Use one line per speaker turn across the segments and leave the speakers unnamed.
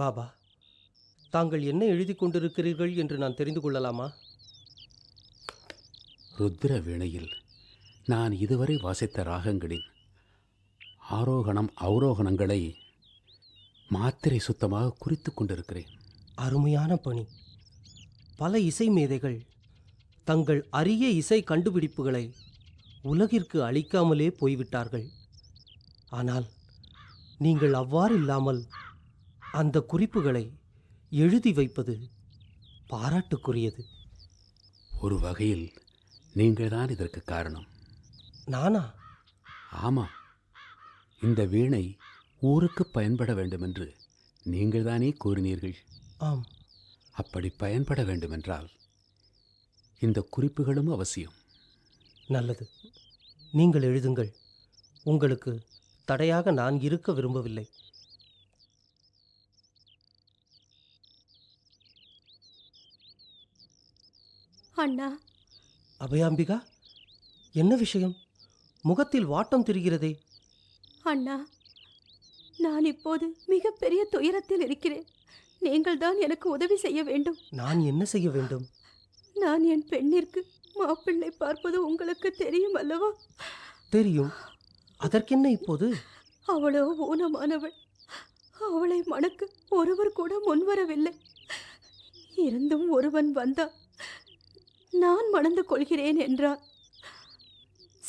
பாபா தாங்கள் என்ன எழுதி கொண்டிருக்கிறீர்கள் என்று நான் தெரிந்து கொள்ளலாமா?
ருத்திர வீணையில் நான் இதுவரை வாசித்த ராகங்களின் ஆரோகணம் அவரோகணங்களை மாத்திரை சுத்தமாக குறித்து கொண்டிருக்கிறேன்.
அருமையான பணி. பல இசை மேதைகள் தங்கள் அரிய இசை கண்டுபிடிப்புகளை உலகிற்கு அளிக்காமலே போய்விட்டார்கள். ஆனால் நீங்கள் அவ்வாறு இல்லாமல் அந்த குறிப்புகளை எழுதி வைப்பது பாராட்டுக்குரியது.
ஒரு வகையில் நீங்கள்தான் இதற்கு காரணம்.
நானா?
ஆமாம் இந்த வீணை ஊருக்கு பயன்பட வேண்டுமென்று நீங்கள்தானே கூறினீர்கள்.
ஆம்.
அப்படி பயன்பட வேண்டுமென்றால் இந்த குறிப்புகளும் அவசியம்.
நல்லது. நீங்கள் எழுதுங்கள். உங்களுக்கு தடையாக நான் இருக்க விரும்பவில்லை.
அண்ணா.
அபயாம்பிகா என்ன விஷயம்? முகத்தில் வாட்டம் தெரிகிறதே.
அண்ணா நான் இப்போது மிகப்பெரிய துயரத்தில் இருக்கிறேன். நீங்கள் தான் எனக்கு உதவி செய்ய வேண்டும்.
நான் என்ன செய்ய வேண்டும்?
நான் என் பெண்ணிற்கு மாப்பிள்ளை பார்ப்பது உங்களுக்கு தெரியும் அல்லவா?
தெரியும். அதற்கென்ன இப்போது?
அவளோ ஊனமானவள். அவளை மணக்க ஒருவர் கூட முன்வரவில்லை. இருந்தும் ஒருவன் வந்தான். நான் மணந்து கொள்கிறேன் என்றான்.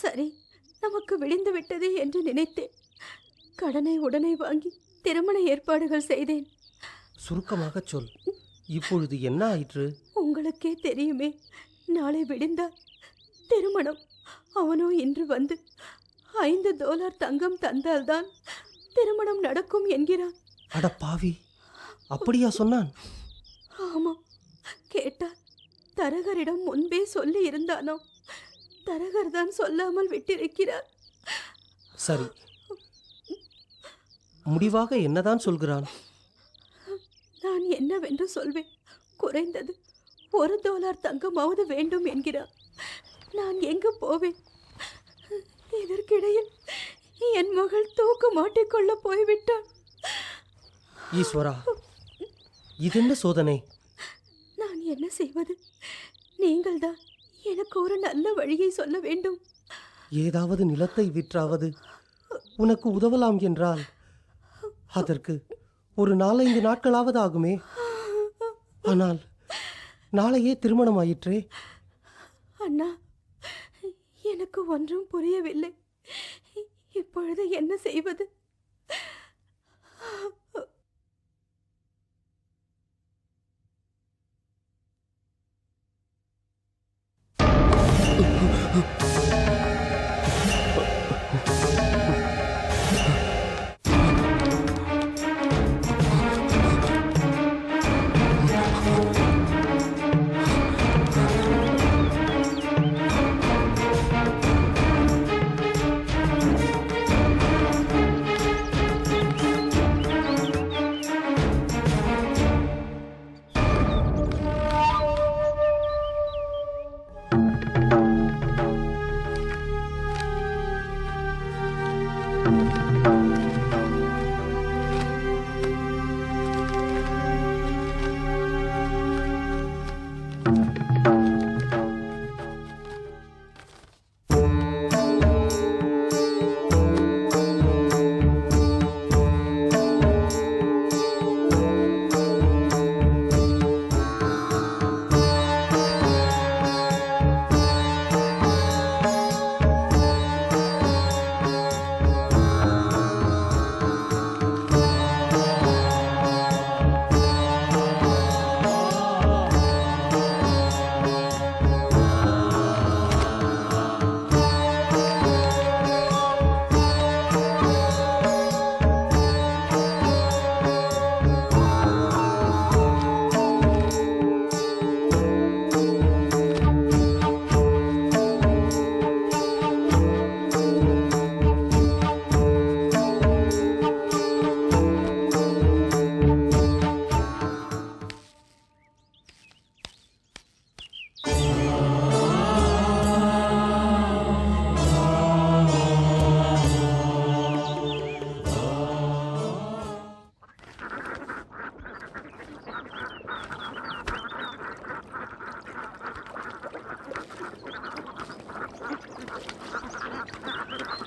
சரி நமக்கு விடிந்து விட்டதே என்று நினைத்தேன். கடனை உடனே வாங்கி திருமண ஏற்பாடுகள் செய்தேன்.
சுருக்கமாக சொல். இப்பொழுது என்ன ஆயிற்று?
உங்களுக்கே தெரியுமே நாளை விடிந்தால் திருமணம். அவனோ இன்று வந்து ஐந்து டோலர் தங்கம் தந்தால்தான் திருமணம் நடக்கும் என்கிறான்.
அட பாவி அப்படியா சொன்னான்?
ஆமாம் கேட்டால் தரகரிடம் முன்பே சொல்லி இருந்தானோ தரகர் தான் சொல்லாமல் விட்டிருக்கிறார்.
சரி. முடிவாக என்னதான் சொல்கிறான்?
நான் என்னவென்று சொல்வேன். குறைந்தது ஒரு டாலர் தங்கமாவது வேண்டும் என்கிறார். நான் எங்கு போவேன்? இதற்கிடையில் என் மகள் தூக்கு மாட்டிக்கொள்ள போய்விட்டாள்.
ஈஸ்வரா இதென்ன சோதனை?
நான் என்ன செய்வது? நீங்கள்தான் எனக்கு ஒரு நல்ல வழியை சொல்ல வேண்டும்.
ஏதாவது நிலத்தை விற்றாவது உனக்கு உதவலாம் என்றால் அதற்கு ஒரு நாலைந்து நாட்களாவது ஆகுமே. ஆனால் நாளையே திருமணம் ஆயிற்றே.
அண்ணா எனக்கு ஒன்றும் புரியவில்லை. இப்பொழுது என்ன செய்வது?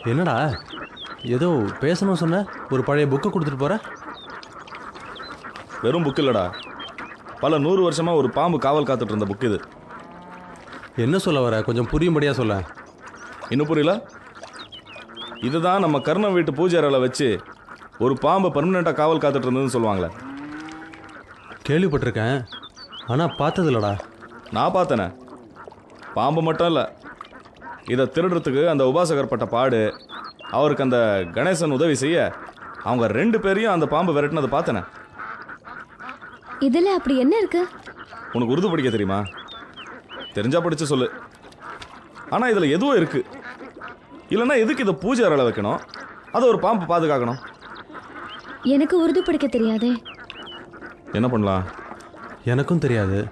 என்னடா? ஏதோ பேசணும் சொன்ன ஒரு பழைய புக்கை கொடுத்துட்டு போற?
வெறும் புக் இல்லடா. பல நூறு வருஷமா ஒரு பாம்பு காவல் காத்துட்டு இருந்த புக் இது.
என்ன சொல்ல வர? கொஞ்சம் புரியும்படியா சொல்ல.
இன்னும் புரியல? இதுதான் நம்ம கர்ணம் வீட்டு பூஜை அறையில் வச்சு ஒரு பாம்பு பர்மனெண்ட்டாக காவல் காத்துட்டு இருந்ததுன்னு சொல்லுவாங்களே.
கேள்விப்பட்டிருக்கேன். ஆனால் பார்த்ததில்லடா.
நான் பார்த்தேனே. பாம்பு மட்டும் இல்லை இதை திருடுறதுக்கு அந்த உபாசகர் பட்ட பாடு. அவருக்கு அந்த கணேசன் உதவி செய்ய அவங்க ரெண்டு பேரையும் அந்த பாம்பு விரட்டினதை பார்த்தேனே.
இதுல அப்படி என்ன இருக்கு?
உனக்கு உருது படிக்க தெரியுமா? தெரிஞ்சா படிச்சு சொல்லு. ஆனால் இதில் எதுவும் இருக்கு. இல்லைன்னா எதுக்கு இதை பூஜை அறையில் வைக்கணும்? அதை ஒரு பாம்பு பாதுகாக்கணும்.
எனக்கு உருது படிக்க தெரியாதே.
என்ன பண்ணலாம்?
எனக்கும் தெரியாது.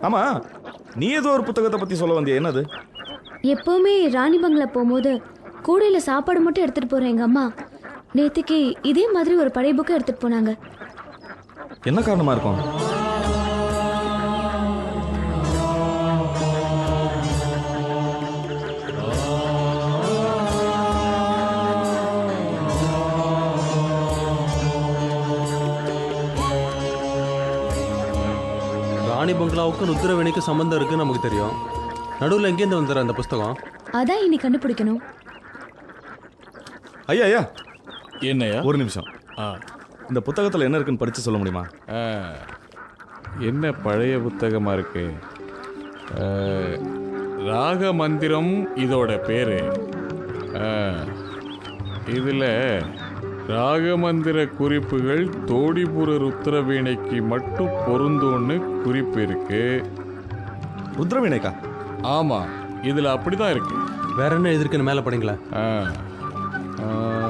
ஆமாம் நீ ஏதோ ஒரு புத்தகத்தை பற்றி சொல்ல வந்தியா? என்னது?
எப்பவுமே ராணி பங்களா போகும்போது கூடையில சாப்பாடு மட்டும் எடுத்துட்டு போற எங்க அம்மா. நேத்துக்கு இதே மாதிரி ஒரு பழைய புக்கை எடுத்துட்டு போனாங்க.
என்ன காரணமாக இருக்கும்?
ராணி பங்களாவுக்கும் ருத்ரவேணிக்கும் சம்மந்தம் இருக்குன்னு நமக்கு தெரியும். நடுவில் எங்கேருந்து வந்துடுற அந்த புஸ்தகம்?
அதான் இனி கண்டுபிடிக்கணும்.
ஐயா ஐயா.
என்னையா
ஒரு நிமிஷம்.
ஆ.
இந்த புத்தகத்தில் என்ன இருக்குன்னு படித்து சொல்ல முடியுமா?
ஆ. என்ன பழைய புத்தகமா இருக்கு? ஆ, ராக மந்திரம் இதோட பேரு. ஆ, இதுல ராகமந்திர குறிப்புகள் தோடிபுர ருத்ரவீணைக்கு மட்டும் பொருந்தும்னு குறிப்பு இருக்கு.
ருத்ரவீணைக்கா?
ஆமா இதுல அப்படிதான் இருக்கு.
வேற என்ன எதிர்க்குன்னு மேலே படிங்களேன்
ஆ. ஆ,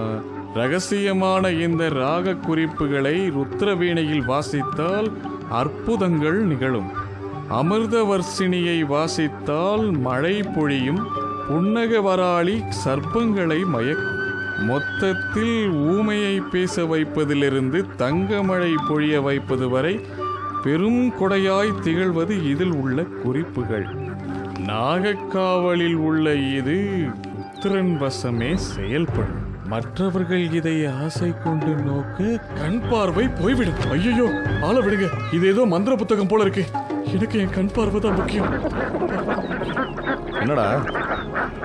ரகசியமான இந்த ராக குறிப்புகளை ருத்ரவீணையில் வாசித்தால் அற்புதங்கள் நிகழும். அமிர்தவர்ஷினியை வாசித்தால் மழை பொழியும். புன்னக வராளி சர்ப்பங்களை மயக்கும். மொத்தத்தில் ஊமையை பேச வைப்பதிலிருந்து தங்கமழை பொழிய வைப்பது வரை பெரும் கொடையாய் திகழ்வது இதில் உள்ள குறிப்புகள். நாகக்காவலில் உள்ள இது புத்திரன் வசமே செயல்படும். மற்றவர்கள் இதை ஆசை கொண்டு நோக்க கண் பார்வை போய்விடும். ஐயோ ஆள விடுங்க. இது ஏதோ மந்திர புத்தகம் போல இருக்கு. எனக்கு என் கண் பார்வை தான் முக்கியம்.
என்னடா?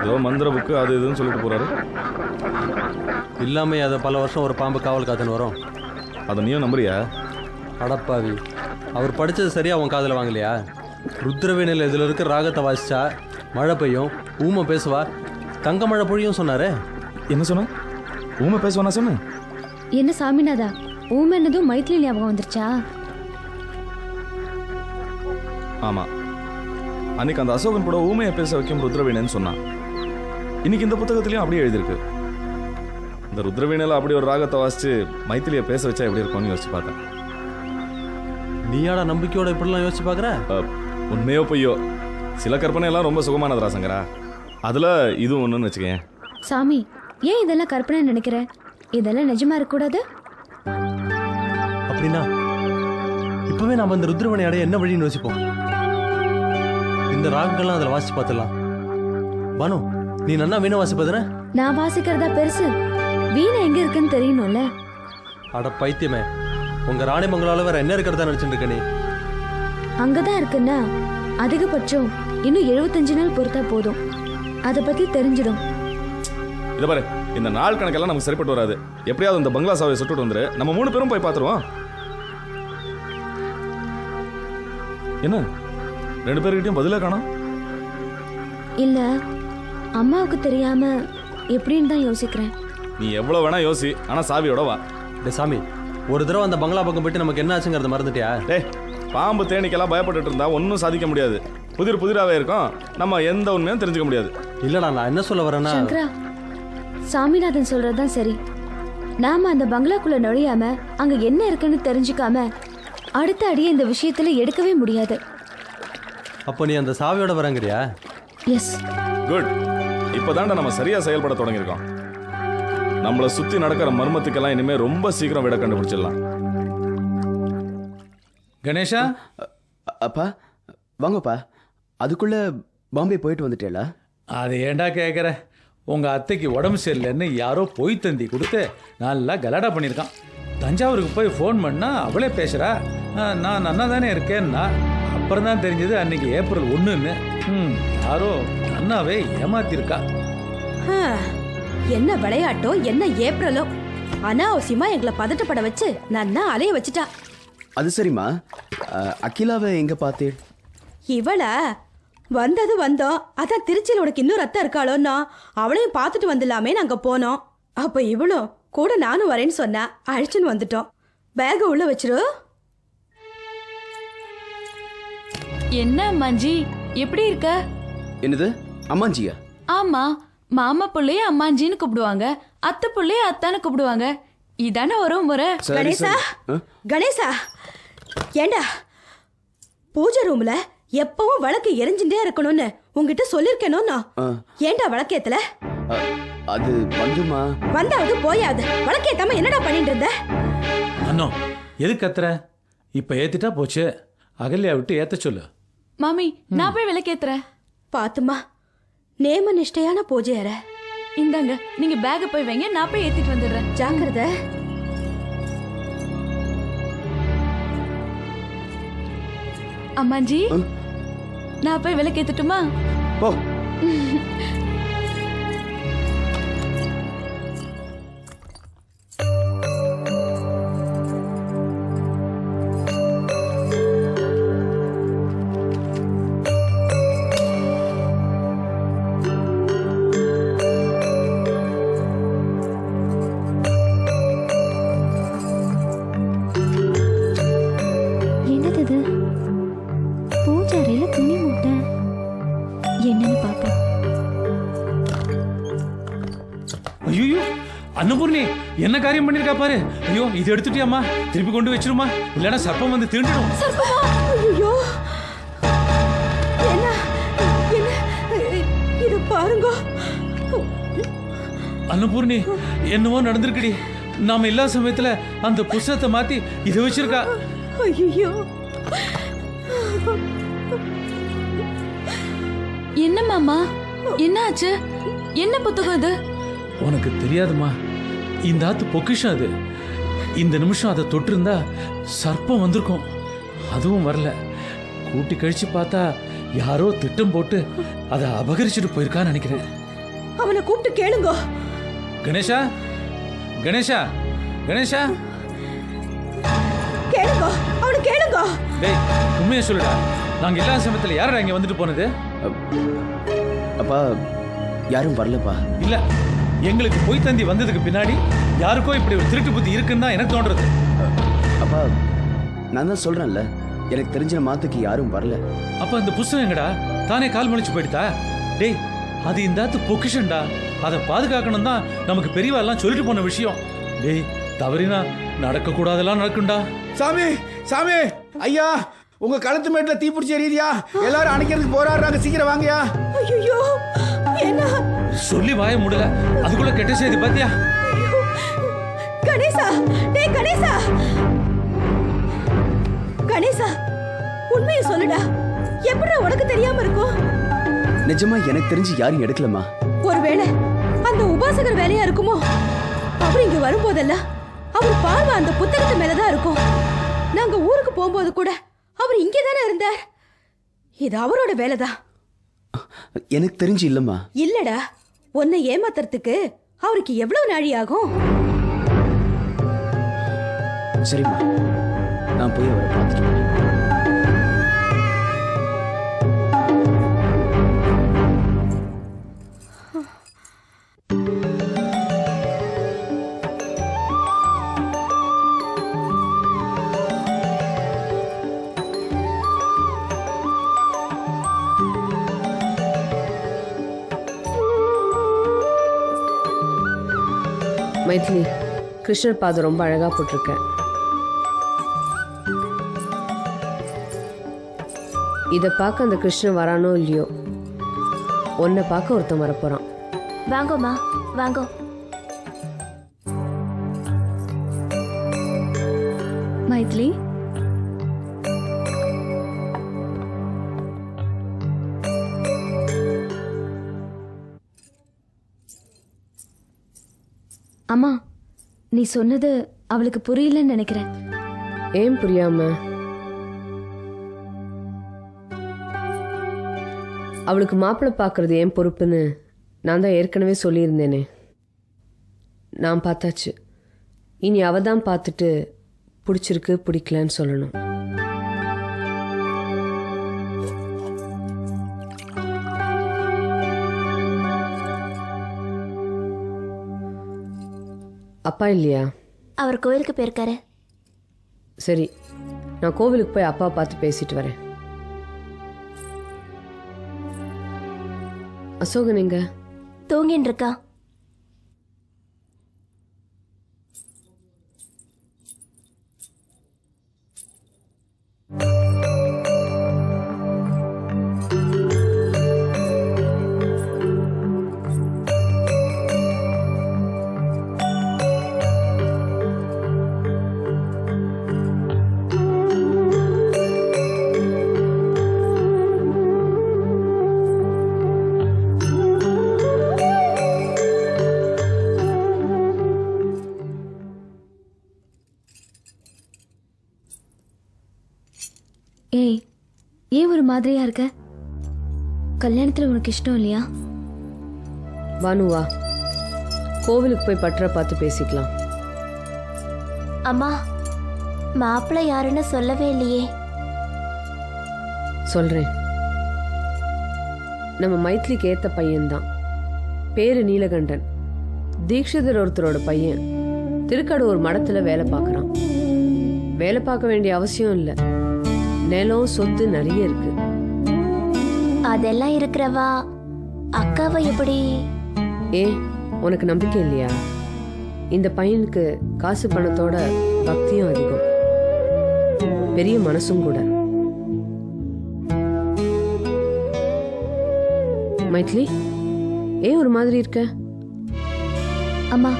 ஏதோ மந்திர புக்கு அது இதுன்னு சொல்லிட்டு போறாரு.
இல்லாமல் அதை பல வருஷம் ஒரு பாம்பு காவல் காத்துன்னு வரும்.
அதை நீயும் நம்புறியா?
அடப்பாவி. அவர் படித்தது சரியா அவன் காதில் வாங்கலையா? ருத்ரவேணியில் இதில் இருக்க ராகத்தை வாசிச்சா மழை பெய்யும் ஊமை பேசுவா? தங்க மழை பொழியும் சொன்னாரே.
என்ன சொன்ன? ஊமை பேசுவானா சொன்ன?
என்ன சாமிநாதா ஊமென்னதும் மைத்திலி ஞாபகம் வந்துருச்சா?
ஆமா. அன்னைக்கு அந்த அசோகன் கூட ஊமையை பேச வைக்கும் ருத்ரவீணைன்னு சொன்னான். இன்னைக்கு இந்த புத்தகத்திலயும் அப்படியே எழுதியிருக்கு. இந்த ருத்ரவீணையில அப்படி ஒரு ராகத்தை வாசிச்சு மைத்திலியை பேச வச்சா எப்படி இருக்கும்னு யோசிச்சு பார்த்தேன்.
நீயாடா நம்பிக்கையோட இப்படிலாம் யோசிச்சு பார்க்குற?
உண்மையோ பொய்யோ சில கற்பனை எல்லாம் ரொம்ப சுகமானதுரா சங்கரா. அதுல இதுவும் ஒண்ணுன்னு வச்சுக்கேன்.
சாமி ஏன் இதெல்லாம் கற்பனை நினைக்கிற? இதெல்லாம் நிஜமா இருக்கக்கூடாது?
அப்படின்னா இப்பவே நாம இந்த ருத்ரவணி அடைய என்ன வழின்னு யோசிப்போம். இந்த ராகங்கள்லாம் அதில் வாசிச்சு பார்த்துடலாம். பானு நீ நன்னா வீணை வாசிப்பதுன
நான் வாசிக்கிறதா பெருசு. வீணை எங்க இருக்குன்னு தெரியணும்ல?
அட பைத்தியமே உங்க ராணி மங்களால வேற என்ன இருக்கிறதா நினைச்சிட்டு இருக்க நீ?
அங்கதான் இருக்குன்னா அதிகபட்சம் இன்னும் எழுபத்தஞ்சு நாள் பொறுத்தா போதும். அதை பத்தி தெரிஞ்சிடும்.
இதை பாரு இந்த நாள் கணக்கெல்லாம் நமக்கு சரிப்பட்டு வராது. எப்படியாவது இந்த பங்களா சாவை சுட்டுட்டு வந்துரு. நம்ம மூணு பேரும் போய் பார்த்துருவோம் என்ன? ரெண்டு பேர்கிட்டயும் பதிலே காணோம்?
இல்ல அம்மாவுக்கு தெரியாம எப்படின்னு தான் யோசிக்கிறேன்.
நீ எவ்வளவு வேணா யோசி ஆனா சாவியோட வா.
டே சாமி ஒரு தடவை அந்த பங்களா பக்கம் போயிட்டு நமக்கு என்ன ஆச்சுங்கிறத மறந்துட்டியா?
டேய் பாம்பு தேனிக்கெல்லாம் பயப்பட்டுட்டு இருந்தா ஒன்றும் சாதிக்க முடியாது. புதிர் புதிராவே இருக்கும் நம்ம எந்த உண்மையும் தெரிஞ்சுக்க முடியாது.
இல்லடா நான் என்ன சொல்ல வரேன்னா
சங்கரா சாமிநாதன் சொல்றதுதான் சரி. நாம அந்த பங்களாக்குள்ள நுழையாம அங்க என்ன இருக்குன்னு தெரிஞ்சுக்காம அடுத்த அடியை இந்த விஷயத்துல எடுக்கவே முடியாது.
அப்போ நீ அந்த சாவியோட வரங்கிறியா?
எஸ்
குட் இப்போதான்டா நம்ம சரியா செயல்பட தொடங்கியிருக்கோம். நம்மளை சுத்தி நடக்கிற மர்மத்துக்கெல்லாம் இனிமே ரொம்ப சீக்கிரம் விட கண்டுபிடிச்சிடலாம்.
கணேஷா?
அப்பா வாங்கப்பா. அதுக்குள்ள பாம்பே போயிட்டு வந்துட்டேல
அது ஏன்டா கேட்குற உங்க அத்தைக்கு உடம்பு சரியில்லைன்னு யாரோ பொய் தந்தி கொடுத்து நல்லா கலாடா பண்ணியிருக்கான். தஞ்சாவூருக்கு போய் ஃபோன் பண்ணா அவளே பேசுறா. "ஆ, நான் நன்னா தானே இருக்கேன்னா அப்புறம் தான் தெரிஞ்சது அன்னைக்கு ஏப்ரல் ஒன்றுன்னு ம் யாரோ நன்னாவே ஏமாத்திருக்கா.
ஆ, என்ன விளையாட்டோ என்ன ஏப்ரலோ. அனாவசியமா எங்களை பதட்டப்பட வச்சு நன்னா அலைய வச்சுட்டா.
அது சரிம்மா. அகிலாவை எங்க பார்த்தேன்
இவள வந்தது வந்தோம். அதான் திருச்சியில் உனக்கு இன்னும் ரத்தம் இருக்காளோன்னா அவளையும் பார்த்துட்டு வந்துடலாமே நாங்க போனோம். அப்ப இவளும் கூட நானும் வரேன்னு சொன்னா அழைச்சுன்னு வந்துட்டோம். பேக உள்ள வச்சிரு.
என்ன அம்மாஞ்சி? எப்படி இருக்க?
என்னது? அம்மாஞ்சியா?
ஆமா. மாமா புள்ளைய அம்மாஞ்சின்னு கூப்பிடுவாங்க அத்தை புள்ளைய அத்தான்னு கூப்பிடுவாங்க. இதானே ஒரு முறை.
சரி
கணேசா
சரி
கணேசா. ஏண்டா பூஜை ரூம்ல எப்பவும் விளக்கு எரிஞ்சுட்டே இருக்கணும்னு உங்ககிட்ட சொல்லிருக்கேனோன்னா
ஆ.
ஏண்டா விளக்கேத்தல
அஹ், அது வந்துமா?
வந்தாவது போயாது. விளக்கேத்தாம என்னடா பண்ணிட்டு இருந்த?
அண்ணோ எது கத்துற இப்போ ஏத்திட்டா போச்சு. அகல்யா விட்டு ஏத்த சொல்லு.
மாமி நான் போய் விளக்கேத்துறேன்.
பாத்துமா நேம நிஷ்டையான பூஜை அற.
இந்தாங்க நீங்க பேக போய் வைங்க நான் போய் ஏத்திட்டு வந்துடுறேன்.
ஜாக்கிரதை.
அம்மாஞ்சி
ம்.
நான் போய் விளக்கேத்துட்டுமா?
போ.
என்ன காரியம் பண்ணிருக்கா பாரு? ஐயோ இது எடுத்துட்டியாம்மா? திருப்பி கொண்டு வச்சிருமா இல்லைன்னா சர்ப்பம் வந்து தீண்டிடும்
ஐயோ! என்ன? என்ன? இது பாருங்க.
அன்னபூர்ணி என்னவோ நடந்திருக்குடி. நாம இல்லாத சமயத்துல அந்த புஸ்தகத்தை மாத்தி இதை வச்சிருக்கா.
ஐயோ!
என்ன மாமா? என்ன ஆச்சு என்ன புத்தகம் இது
உனக்கு தெரியாதுமா. இந்த ஆத்து பொக்கிஷம் அது. இந்த நிமிஷம் அதை தொட்டிருந்தா சர்ப்பம் வந்திருக்கும். அதுவும் வரல. கூட்டி கழிச்சு பார்த்தா யாரோ திட்டம் போட்டு அதை அபகரிச்சுட்டு போயிருக்கான்னு நினைக்கிறேன்.
அவனை கூப்பிட்டு கேளுங்க.
கணேஷா? கணேஷா? கணேஷா?
கேளுங்க. அவனை கேளுங்க.
டேய் உண்மையை சொல்லுடா. நாங்க இல்லாத சமயத்துல யாரடா இங்க வந்துட்டு போனது?
அப்பா யாரும் வரலப்பா.
இல்ல. எங்களுக்கு பொய் தந்தி வந்ததுக்கு பின்னாடி யாருக்கோ இப்படி ஒரு திருட்டு புத்தி இருக்குன்னு தான் எனக்கு தோன்றது.
அப்பா நான் தான் சொல்றேன்ல. எனக்கு தெரிஞ்ச மாத்துக்கு யாரும் வரல.
அப்ப அந்த புஸ்தகம் எங்கடா? தானே கால் முளைச்சு போயிடுதா? டேய் அது இந்த ஆத்து பொக்கிஷன்டா. அதை பாதுகாக்கணும் தான் நமக்கு பெரியவா எல்லாம் சொல்லிட்டு போன விஷயம். டேய் தவறினா நடக்க கூடாதெல்லாம் நடக்கும்டா.
சாமி சாமி ஐயா உங்க கழுத்து மேட்டுல தீப்பிடிச்ச ரீதியா எல்லாரும் அணைக்கிறதுக்கு போராடுறாங்க. சீக்கிரம் வாங்கயா
சொல்லி வாய முடியல அதுக்குள்ள கெட்ட செய்தி பாத்தியா.
கணேசா டேய் கணேசா. கணேசா உண்மையை சொல்லுடா. எப்படிடா உனக்கு தெரியாம இருக்கும்?
நிஜமா எனக்கு தெரிஞ்சு யாரும் எடுக்கலம்மா.
ஒருவேளை அந்த உபாசகர் வேலையா இருக்குமோ? அவர் இங்க வரும்போதெல்லாம் அவர் பார்வை அந்த புத்தகத்து மேலதான் இருக்கும். நாங்க ஊருக்கு போகும்போது கூட அவர் இங்கே தானே இருந்தார். இது அவரோட வேலைதான்.
எனக்கு தெரிஞ்சு இல்லம்மா.
இல்லடா. உன்னை ஏமாத்துறதுக்கு அவருக்கு எவ்வளவு நாழி ஆகும்
சரிம்மா. நான் போய் அவரை பார்த்துட்டு
மைதிலி கிருஷ்ணர் பாதம் ரொம்ப அழகா போட்டிருக்கேன். இதை பார்க்க அந்த கிருஷ்ணன் வரானோ இல்லையோ? உன்னை பார்க்க ஒருத்தன் வரப்போறான்.
வாங்கோமா வாங்கோ. மைத்லி
அம்மா நீ சொன்னது அவளுக்கு புரியலன்னு நினைக்கிறேன்.
ஏன் புரியாம? அவளுக்கு மாப்பிள்ளை பார்க்கறது ஏன் பொறுப்புன்னு நான் தான் ஏற்கனவே சொல்லியிருந்தேனே. நான் பார்த்தாச்சு. இனி அவ தான் பார்த்துட்டு பிடிச்சிருக்கு பிடிக்கலன்னு சொல்லணும். அப்பா இல்லையா?
அவர் கோயிலுக்கு போயிருக்காரு.
சரி நான் கோவிலுக்கு போய் அப்பா பார்த்து பேசிட்டு வரேன். அசோகன் எங்க?
தூங்கின்னு இருக்கா. ஏய் ஏன் ஒரு மாதிரியா இருக்க? கல்யாணத்துல உனக்கு இஷ்டம் இல்லையா?
பானுவா கோவிலுக்கு போய் பற்ற பார்த்து பேசிக்கலாம்.
அம்மா மாப்பிள்ளை யாருன்னு சொல்லவே இல்லையே.
சொல்றேன். நம்ம மைத்லிக்கு ஏத்த பையன்தான். பேரு நீலகண்டன். தீக்ஷிதர் ஒருத்தரோட பையன். திருக்கடூர் மடத்துல வேலை பார்க்கறான். வேலை பார்க்க வேண்டிய அவசியம் இல்லை. நிலம் சொத்து நிறைய இருக்கு.
அதெல்லாம் இருக்கிறவா? அக்காவை எப்படி?
ஏ உனக்கு நம்பிக்கை இல்லையா? இந்த பையனுக்கு காசு பணத்தோட பக்தியும் அதிகம். பெரிய மனசும் கூட. மைத்லி ஏன் ஒரு மாதிரி இருக்க?
அம்மா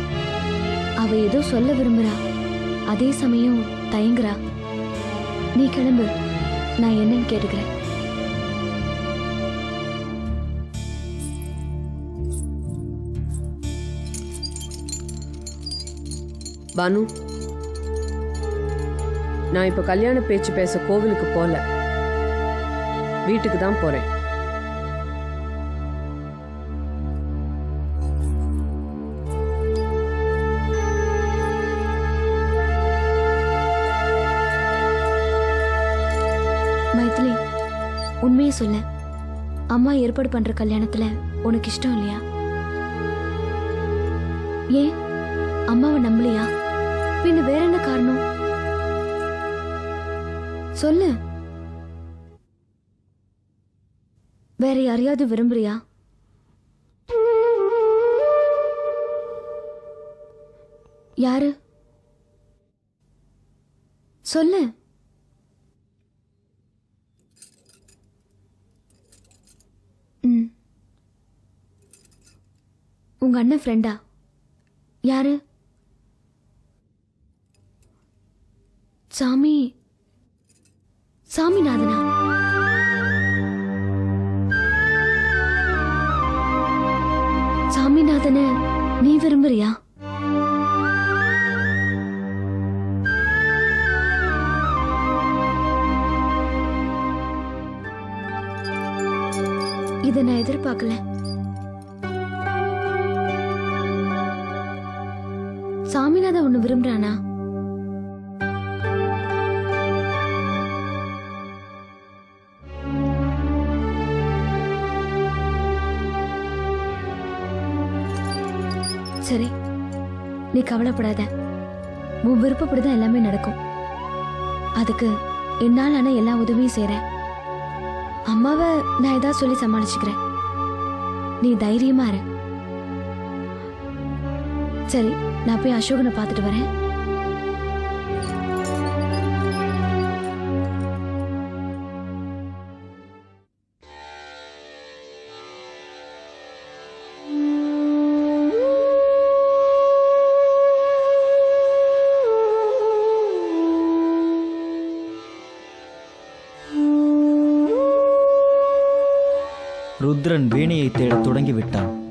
அவ ஏதோ சொல்ல விரும்புறா. அதே சமயம் தயங்குறா. நீ கிளம்பு. நான் என்னன்னு கேட்டுக்கிறேன்.
பானு நான் இப்ப கல்யாண பேச்சு பேச கோவிலுக்கு போல. வீட்டுக்கு தான் போறேன்.
உண்மையை சொல்ல. அம்மா ஏற்பாடு பண்ற கல்யாணத்துல உனக்கு இஷ்டம் இல்லையா? ஏன்? அம்மாவை நம்பலையா? பின்ன வேற என்ன காரணம்? சொல்லு. வேற யாரையாவது விரும்புறியா? யாரு? சொல்லு. உங்க அண்ணன் ஃப்ரெண்டா யாரு? சாமி. சாமிநாதனா? சாமிநாதன நீ விரும்புறியா? இதை நான் எதிர்பார்க்கல. சாமிநாத ஒண்ணு விரும்புறானா? சரி நீ கவலைப்படாத. உன் விருப்பப்படிதான் எல்லாமே நடக்கும். அதுக்கு என்னால் ஆன எல்லா உதவியும் செய்கிறேன் அம்மாவை நான் ஏதாவது சொல்லி சமாளிச்சுக்கிறேன். நீ தைரியமா இரு. சரி நான் போய் அசோகனை பார்த்துட்டு வரேன்.
ருத்ரன் வீணையை தேடத் தொடங்கிவிட்டான்.